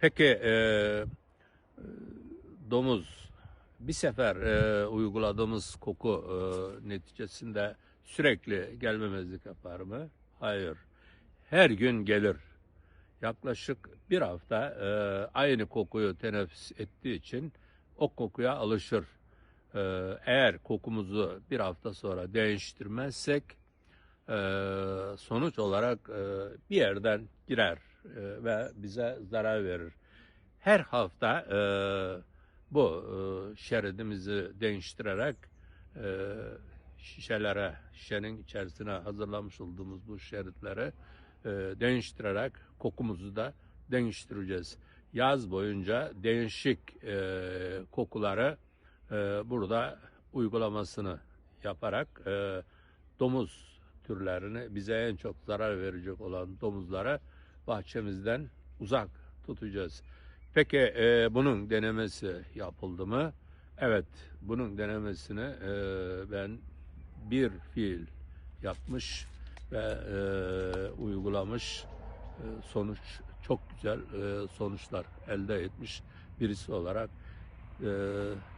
Peki e, domuz bir sefer e, uyguladığımız koku e, neticesinde sürekli gelmemezlik yapar mı? Hayır. Her gün gelir. Yaklaşık bir hafta e, aynı kokuyu teneffüs ettiği için o kokuya alışır. E, eğer kokumuzu bir hafta sonra değiştirmezsek e, sonuç olarak e, bir yerden girer ve bize zarar verir. Her hafta e, bu e, şeridimizi değiştirerek e, şişelere, şişenin içerisine hazırlamış olduğumuz bu şeritlere e, değiştirerek kokumuzu da değiştireceğiz. Yaz boyunca değişik e, kokuları e, burada uygulamasını yaparak e, domuz türlerini bize en çok zarar verecek olan domuzlara bahçemizden uzak tutacağız. Peki e, bunun denemesi yapıldı mı? Evet, bunun denemesini e, ben bir fiil yapmış ve e, uygulamış e, sonuç çok güzel e, sonuçlar elde etmiş birisi olarak e,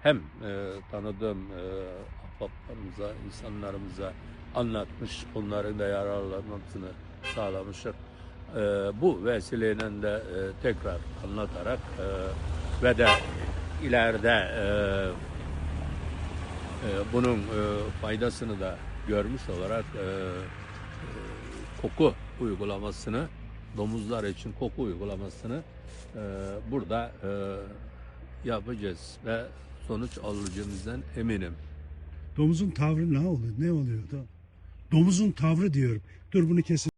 hem e, tanıdığım e, ahbaplarımıza, insanlarımıza anlatmış, onların da yararlanmasını sağlamıştır. E, bu vesileyle de e, tekrar anlatarak e, ve de ileride e, e, bunun e, faydasını da görmüş olarak e, e, koku uygulamasını domuzlar için koku uygulamasını e, burada e, yapacağız ve sonuç alacağımızdan eminim. Domuzun tavrı ne oluyor? Ne oluyordu? Domuzun tavrı diyorum. Dur bunu kesin.